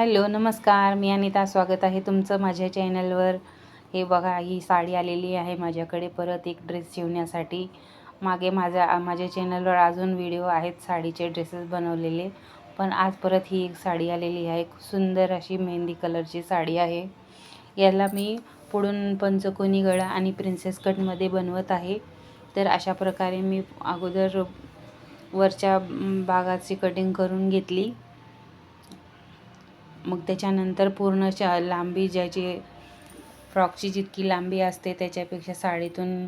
Hello नमस्कार. मी अनिता स्वागत आहे तुमचं माझ्या चॅनलवर. हे बघा ही साडी आलेली आहे माझ्याकडे. परत एक ड्रेस शिवण्यासाठी. मागे माझ्या माझ्या चॅनलवर अजून व्हिडिओ आहेत साडीचे ड्रेसेस बनवलेले. पण आज परत ही एक साडी आलेली आहे. सुंदर अशी मेहंदी कलरची साडी आहे. याला मी पुढून पंचकोनी गळा आणि प्रिन्सेस कटमध्ये बनवत आहे. तर अशा प्रकारे मी अगोदर वरच्या भागाची कटिंग करून घेतली. मग त्याच्यानंतर पूर्ण शा लांबी ज्याची फ्रॉकची जितकी लांबी असते त्याच्यापेक्षा साडीतून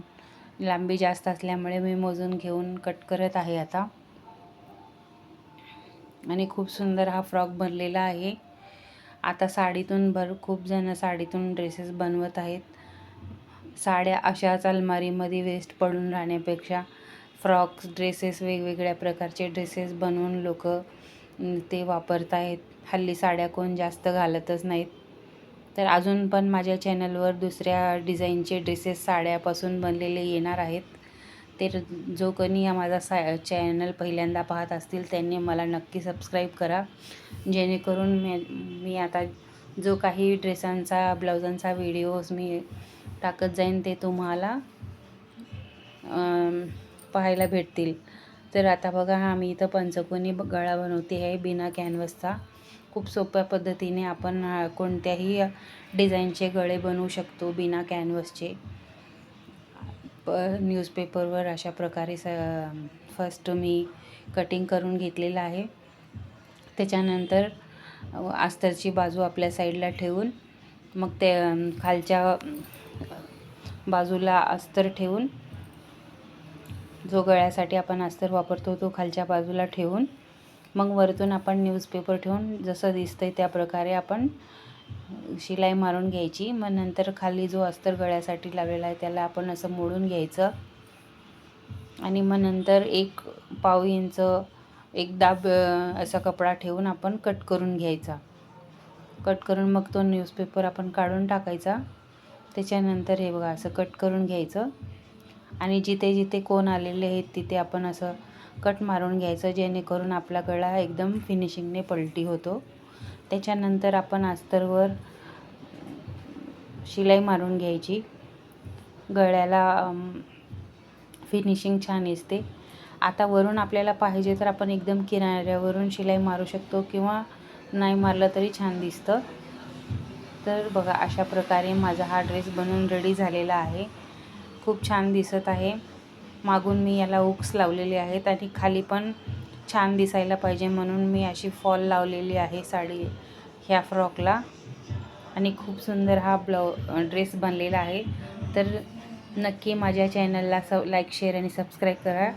लांबी जास्त असल्यामुळे मी मोजून घेऊन कट करत आहे आता. आणि खूप सुंदर हा फ्रॉक बनलेला आहे. आता साडीतून भर खूप जण साडीतून ड्रेसेस बनवत आहेत. साड्या अशाच अलमारीमध्ये वेस्ट पडून राहण्यापेक्षा फ्रॉक्स ड्रेसेस वेगवेगळ्या प्रकारचे ड्रेसेस बनवून लोक ते वापरत आहेत हल्ली साड्या कोण जास्त घालतच नाहीत. तर अजून पण माझ्या चॅनलवर दुसऱ्या डिझाईनचे ड्रेसेस साड्यापासून बनलेले येणार आहेत. तर जो कोणी माझा सा चॅनल पहिल्यांदा पाहत असतील त्यांनी मला नक्की सबस्क्राईब करा. जेणेकरून मी मी आता जो काही ड्रेसांचा ब्लाउजांचा व्हिडिओज मी टाकत जाईन ते तुम्हाला पाहायला भेटतील. तर आता बघा हा मी इथं पंचकोनी गळा बनवते आहे बिना कॅनव्हसचा खूप सोप्या पद्धतीने आपण कोणत्याही डिझाईनचे गळे बनवू शकतो बिना कॅनव्हसचे प न्यूजपेपरवर अशा प्रकारे स फर्स्ट मी कटिंग करून घेतलेलं आहे. त्याच्यानंतर अस्तरची बाजू आपल्या साईडला ठेवून मग ते खालच्या बाजूला अस्तर ठेवून जो गळ्यासाठी आपण अस्तर वापरतो तो खालच्या बाजूला ठेवून मग वरतून आपण न्यूजपेपर ठेवून जसं दिसतं आहे त्याप्रकारे आपण शिलाई मारून घ्यायची. मग नंतर खाली जो अस्तर गळ्यासाठी लावलेला आहे त्याला आपण असं मोडून घ्यायचं. आणि मग नंतर एक पाव इंच एक दाब असा कपडा ठेवून आपण कट करून घ्यायचा. कट करून मग तो न्यूजपेपर आपण काढून टाकायचा. त्याच्यानंतर हे बघा असं कट करून घ्यायचं. आणि जिथे जिथे कोण आलेले आहेत तिथे आपण असं कट मारून घ्यायचं जेणेकरून आपला गळा एकदम फिनिशिंगने पलटी होतो. त्याच्यानंतर आपण अस्तरवर शिलाई मारून घ्यायची. गळ्याला फिनिशिंग छान असते आता वरून आपल्याला पाहिजे तर आपण एकदम किनाऱ्यावरून शिलाई मारू शकतो किंवा नाही मारलं तरी छान दिसतं. तर बघा अशा प्रकारे माझा हा ड्रेस बनवून रेडी झालेला आहे. खूप छान दिसत आहे. मागून मी याला उक्स लावलेले आहेत आणि खाली पण छान दिसायला पाहिजे म्हणून मी अशी फॉल लावलेली आहे साडी ह्या फ्रॉकला. आणि खूप सुंदर हा ब्लाउ ड्रेस बनलेला आहे. तर नक्की माझ्या चॅनलला स लाईक शेअर आणि सबस्क्राईब करा.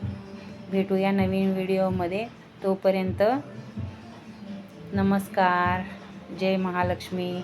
भेटूया नवीन व्हिडिओमध्ये. तोपर्यंत नमस्कार. जय महालक्ष्मी.